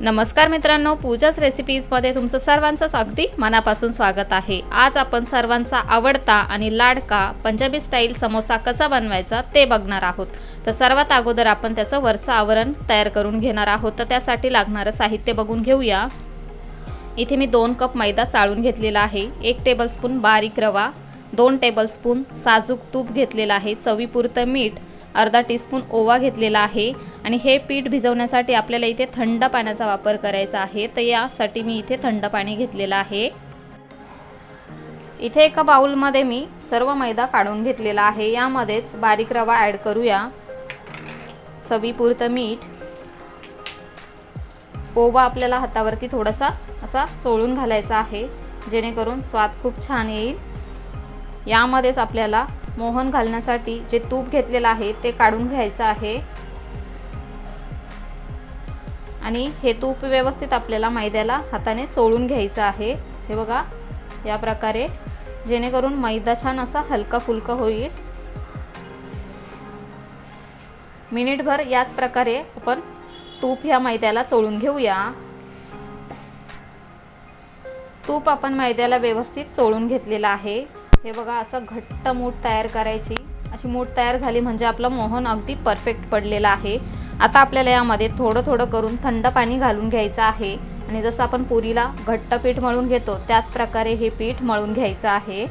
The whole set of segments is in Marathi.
नमस्कार मित्रांनो पूजाच रेसिपीजमध्ये तुमचं सर्वांचंच अगदी मनापासून स्वागत आहे. आज आपण सर्वांचा आवडता आणि लाडका पंजाबी स्टाईल समोसा कसा बनवायचा ते बघणार आहोत. तर सर्वात अगोदर आपण त्याचं वरचं आवरण तयार करून घेणार आहोत. तर त्यासाठी लागणारं साहित्य बघून घेऊया. इथे मी दोन कप मैदा चाळून घेतलेला आहे. एक टेबलस्पून बारीक रवा दोन टेबलस्पून साजूक तूप घेतलेलं आहे. चवीपुरतं मीठ अर्धा टीस्पून ओवा घेतलेला आहे आणि हे पीठ भिजवण्यासाठी आपल्याला इथे थंड पाण्याचा वापर करायचा आहे. तर यासाठी मी इथे थंड पाणी घेतलेलं आहे. इथे एका बाउलमध्ये मी सर्व मैदा काढून घेतलेला आहे. यामध्येच बारीक रवा ॲड करूया. चवीपुरतं मीठ. ओवा आपल्याला हातावरती थोडासा असा चोळून घालायचा आहे. जेणेकरून स्वाद खूप छान येईल. यामध्येच आपल्याला मोहन घालण्यासाठी जे तूप घेतलेलं आहे ते काढून घ्यायचं आहे. आणि हे तूप व्यवस्थित आपल्याला मैद्याला हाताने चोळून घ्यायचं आहे. हे बघा या प्रकारे. जेणेकरून मैदा छान असा हलका फुलका होईल. मिनिटभर याच प्रकारे आपण तूप ह्या मैद्याला चोळून घेऊया. तूप आपण मैद्याला व्यवस्थित चोळून घेतलेलं आहे. हे बघा असं घट्ट मूठ तयार करायची. अशी मूठ तयार झाली म्हणजे आपलं मोहन अगदी परफेक्ट पडलेलं आहे. आता आपल्याला यामध्ये थोडं थोडं करून थंड पाणी घालून घ्यायचं आहे. आणि जसं आपण पुरीला घट्ट पीठ मळून घेतो त्याच प्रकारे हे पीठ मळून घ्यायचं आहे.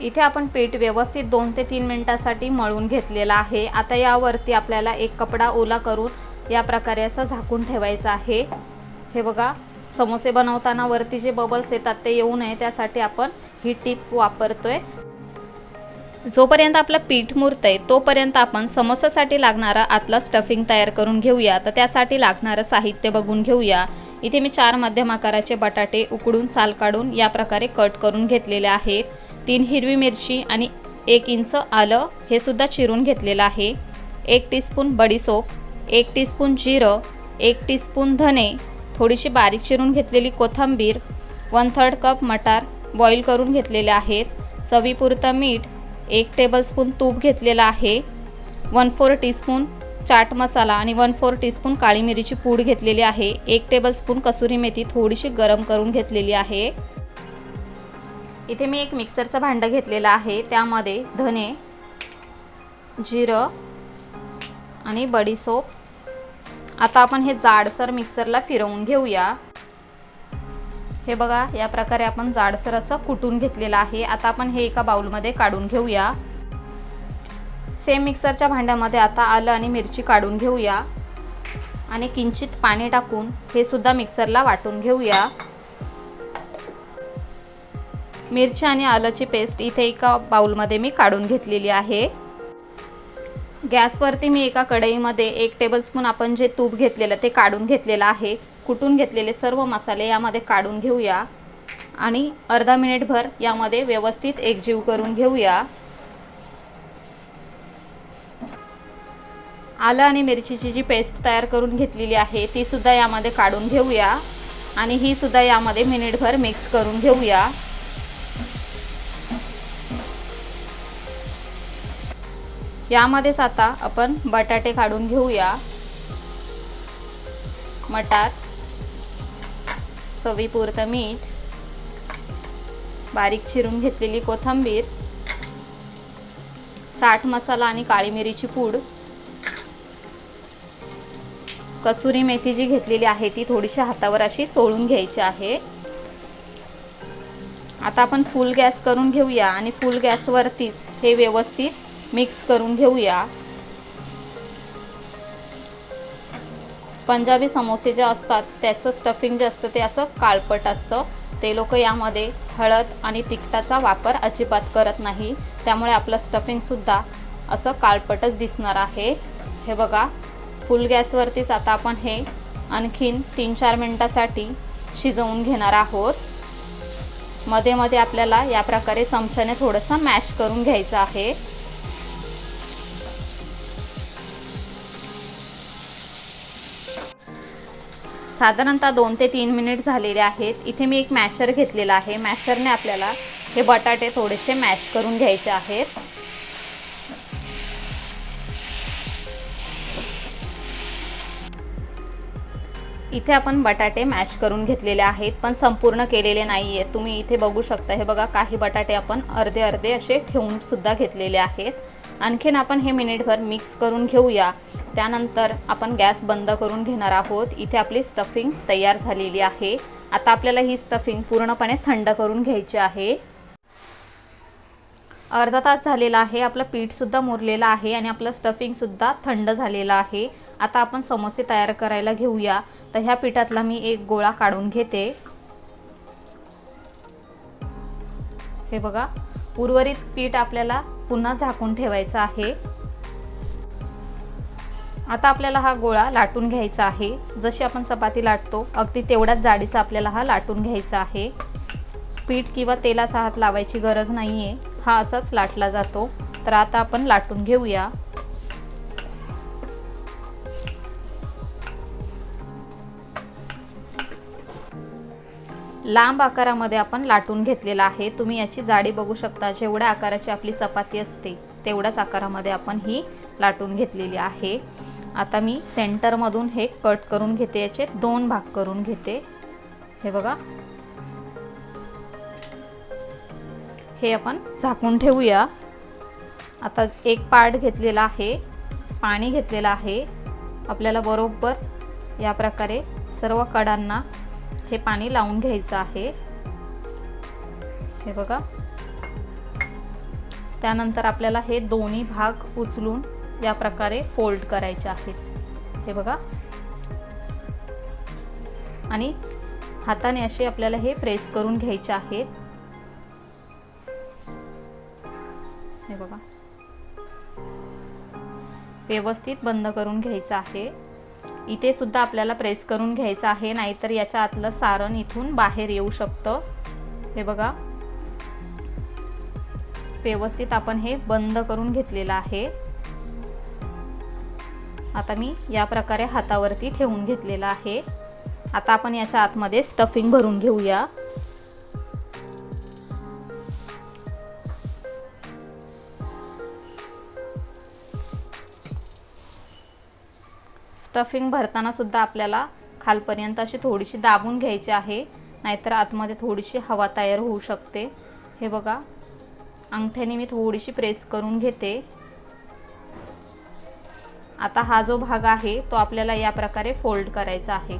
इथे आपण पीठ व्यवस्थित दोन ते तीन मिनिटासाठी मळून घेतलेलं आहे. आता यावरती आपल्याला एक कपडा ओला करून या प्रकारे असं झाकून ठेवायचं आहे. हे बघा समोसे बनवताना वरती जे बबल्स येतात ते येऊ नये त्यासाठी आपण ही टीप वापरतोय. जोपर्यंत आपलं पीठ मुरतंय तोपर्यंत आपण समोसासाठी लागणारं आतलं स्टफिंग तयार करून घेऊया. तर त्यासाठी लागणारं साहित्य बघून घेऊया. इथे मी चार मध्यम आकाराचे बटाटे उकडून साल काढून या प्रकारे कट करून घेतलेले आहेत. तीन हिरवी मिरची आणि एक इंच आलं हे सुद्धा चिरून घेतलेलं आहे. एक टीस्पून बडीसोप एक टीस्पून जिरं एक टीस्पून धने थोडीशी बारीक चिरून घेतलेली कोथिंबीर वन थर्ड कप मटार बॉईल करून घेतलेले आहेत. चवीपुरतं मीठ एक टेबलस्पून तूप घेतलेलं आहे. One four teaspoon chaat masala आणि वन फोर टीस्पून काळी मिरीची पूड घेतलेली आहे. एक टेबलस्पून कसुरी मेथी थोडीशी गरम करून घेतलेली आहे. इथे मी एक मिक्सरचं भांडं घेतलेलं आहे. त्यामध्ये धने जिरं आणि बडीसोप आता आपण हे जाडसर मिक्सरला फिरवून घेऊया. हे बघा या प्रकारे आपण जाडसर असं कुटून घेतलेलं आहे. आता आपण हे एका बाउलमध्ये काढून घेऊया. सेम मिक्सरच्या भांड्यामध्ये आता आलं आणि मिरची काढून घेऊया. आणि किंचित पाणी टाकून हे सुद्धा मिक्सरला वाटून घेऊया. मिरची आणि आलंची पेस्ट इथे एका बाउलमध्ये मी काढून घेतलेली आहे. गॅसवरती मी एका कढईमध्ये एक टेबलस्पून आपण जे तूप घेतलेलं ते काढून घेतलेलं आहे. कुटून घेतलेले सर्व मसाले यामध्ये काढून घेऊया. आणि अर्धा मिनिटभर यामध्ये व्यवस्थित एकजीव करून घेऊया. आलं आणि मिरचीची जी पेस्ट तयार करून घेतलेली आहे ती सुद्धा यामध्ये काढून घेऊया. आणि ही सुद्धा यामध्ये मिनिटभर मिक्स करून घेऊया. यामध्येच आता आपण बटाटे काढून घेऊया. मटार चवीपुरतं मीठ बारीक चिरून घेतलेली कोथिंबीर चाट मसाला आणि काळी मिरीची पूड. कसुरी मेथी जी घेतलेली आहे ती थोडीशी हातावर अशी चोळून घ्यायची आहे. आता आपण फुल गॅस करून घेऊया आणि फुल गॅसवरतीच हे व्यवस्थित मिक्स करून घेऊया. पंजाबी समोसे जे असतात त्याचं स्टफिंग जे असतं ते असं काळपट असतं. ते लोक यामध्ये हळद आणि तिखटाचा वापर अजिबात करत नाही. त्यामुळे आपलं स्टफिंगसुद्धा असं काळपटच दिसणार आहे. हे बघा फुल गॅसवरतीच आता आपण हे आणखीन तीन चार मिनटासाठी शिजवून घेणार आहोत. मध्ये मध्ये आपल्याला या प्रकारे चमच्याने थोडंसं मॅश करून घ्यायचं आहे. साधारणतः दोन ते तीन मिनिट झालेले आहेत. इथे मी एक मॅशर घेतलेला आहे. मॅशरने आपल्याला हे बटाटे थोडेसे मॅश करून घ्यायचे आहेत. इथे आपण बटाटे मॅश करून घेतलेले आहेत पण संपूर्ण केलेले नाही आहेत तुम्ही इथे बघू शकता. हे बघा काही बटाटे आपण अर्धे अर्धे असे ठेवून सुद्धा घेतलेले आहेत. आणखीन आपण हे मिनिटभर मिक्स करून घेऊया. त्यानंतर आपण गॅस बंद करून घेणार आहोत. इथे आपली स्टफिंग तयार झालेली आहे. आता आपल्याला ही स्टफिंग पूर्णपणे थंड करून घ्यायची आहे. अर्धा तास झालेला आहे. आपलं पीठसुद्धा मुरलेलं आहे आणि आपलं स्टफिंगसुद्धा थंड झालेलं आहे. आता आपण समोसे तयार करायला घेऊया. तर ह्या पिठातला मी एक गोळा काढून घेते. हे बघा. उर्वरित पीठ आपल्याला पुन्हा झाकून ठेवायचं आहे. आता आपल्याला हा गोळा लाटून घ्यायचा आहे. जशी आपण चपाती लाटतो अगदी तेवढ्याच जाडीचा आपल्याला हा लाटून घ्यायचा आहे. पीठ किंवा तेलाचा हात लावायची गरज नाही आहे हा असाच लाटला जातो. तर आता आपण लाटून घेऊया. लांब आकारामध्ये आपण लाटून घेतलेला आहे. तुम्ही याची जाडी बघू शकता. जेवढ्या आकाराची आपली चपाती असते तेवढ्याच आकारामध्ये आपण ही लाटून घेतलेली आहे. आता मी सेंटरमधून हे कट करून घेते याचे दोन भाग करून घेते. हे बघा. हे आपण झाकून ठेवूया. आता एक पार्ट घेतलेला आहे पाणी घेतलेलं आहे. आपल्याला बरोबर या प्रकारे सर्व कडांना हे पाणी लावून घ्यायचं आहे. हे बघा. त्यानंतर आपल्याला हे दोन्ही भाग उचलून या प्रकारे फोल्ड करायचे आहेत. हे बघा. आणि हाताने असे आपल्याला हे प्रेस करून घ्यायचे आहेत. हे बघा. व्यवस्थित बंद करून घ्यायचं आहे. इथे सुद्धा आपल्याला प्रेस करून घ्यायचं आहे नाहीतर याच्या आतलं सारण इथून बाहेर येऊ शकतं. हे बघा. व्यवस्थित आपण हे बंद करून घेतलेलं आहे. आता मी या प्रकारे हातावरती ठेवून घेतलेलं आहे. आता आपण याच्या आतमध्ये स्टफिंग भरून घेऊया. स्टफिंग भरताना सुद्धा आपल्याला खालपर्यंत अशी थोडीशी दाबून घ्यायची आहे नाहीतर आतमध्ये थोडीशी हवा तयार होऊ शकते. हे बघा अंगठ्याने मी थोडीशी प्रेस करून घेते. आता हा जो भाग आहे तो आपल्याला या प्रकारे फोल्ड करायचा आहे.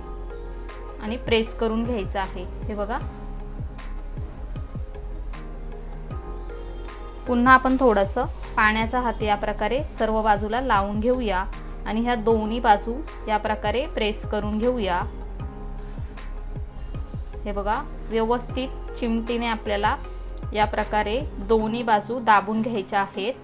आणि प्रेस करून घ्यायचा आहे. हे बघा. पुन्हा आपण थोडंसं पाण्याचा हात या प्रकारे सर्व बाजूला लावून घेऊया. आणि ह्या दोन्ही बाजू या प्रकारे प्रेस करून घेऊया. हे बघा. व्यवस्थित चिमटीने आपल्याला या प्रकारे दोन्ही बाजू दाबून घ्यायच्या आहेत.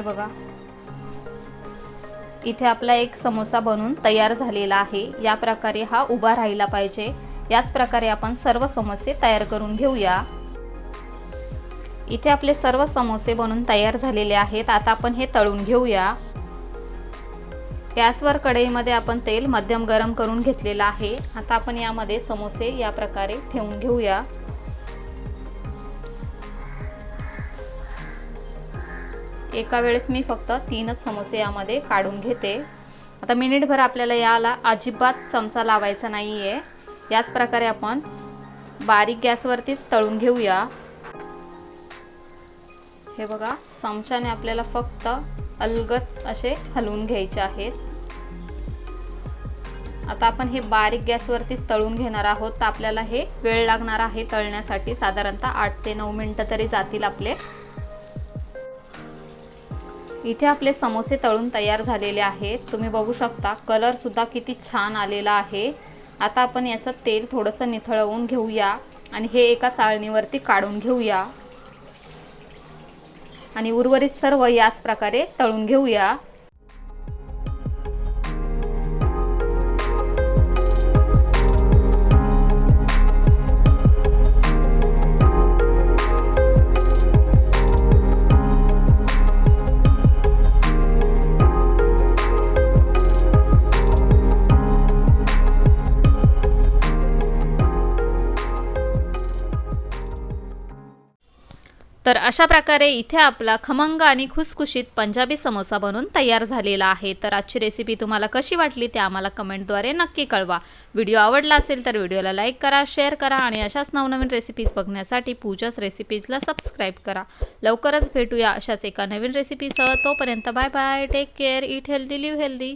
असते बघा. इथे आपला एक समोसा बनून तयार झालेला आहे. या प्रकारे हा उभा राहिला पाहिजे. याच प्रकारे आपण सर्व समोसे तयार करून घेऊया. इथे आपले सर्व समोसे बनून तयार झालेले आहेत. आता आपण हे तळून घेऊया. गॅसवर कढईमध्ये आपण तेल मध्यम गरम करून घेतलेलं आहे. आता आपण यामध्ये समोसे या प्रकारे ठेवून घेऊया. एका वेळेस मी फक्त तीनच समोसे यामध्ये काढून घेते. आता मिनिटभर आपल्याला याला अजिबात चमचा लावायचा नाही आहे याच प्रकारे आपण बारीक गॅसवरतीच तळून घेऊया. हे बघा चमच्याने आपल्याला फक्त अलगत असे हलवून घ्यायचे आहेत. आता आपण हे बारीक गॅसवरतीच तळून घेणार आहोत. तर आपल्याला हे वेळ लागणार आहे तळण्यासाठी साधारणतः आठ ते नऊ मिनटं तरी जातील आपले. इथे आपले समोसे तळून तयार झालेले आहेत. तुम्ही बघू शकता कलरसुद्धा किती छान आलेला आहे. आता आपण याचं तेल थोडंसं निथळवून घेऊया आणि हे एका चाळणीवरती काढून घेऊया. आणि उर्वरित सर्व याच प्रकारे तळून घेऊया. तर अशा प्रकारे इथे आपला खमंग आणि खुसखुशीत पंजाबी समोसा बनून तयार झालेला आहे. तर आजची रेसिपी तुम्हाला कशी वाटली ते आम्हाला कमेंटद्वारे नक्की कळवा. व्हिडिओ आवडला असेल तर व्हिडिओला लाईक करा शेअर करा आणि अशाच नवनवीन रेसिपीज बघण्यासाठी पूजाच रेसिपीजला सबस्क्राईब करा. लवकरच भेटूया अशाच एका नवीन रेसिपीसह तोपर्यंत bye bye take care eat healthy live healthy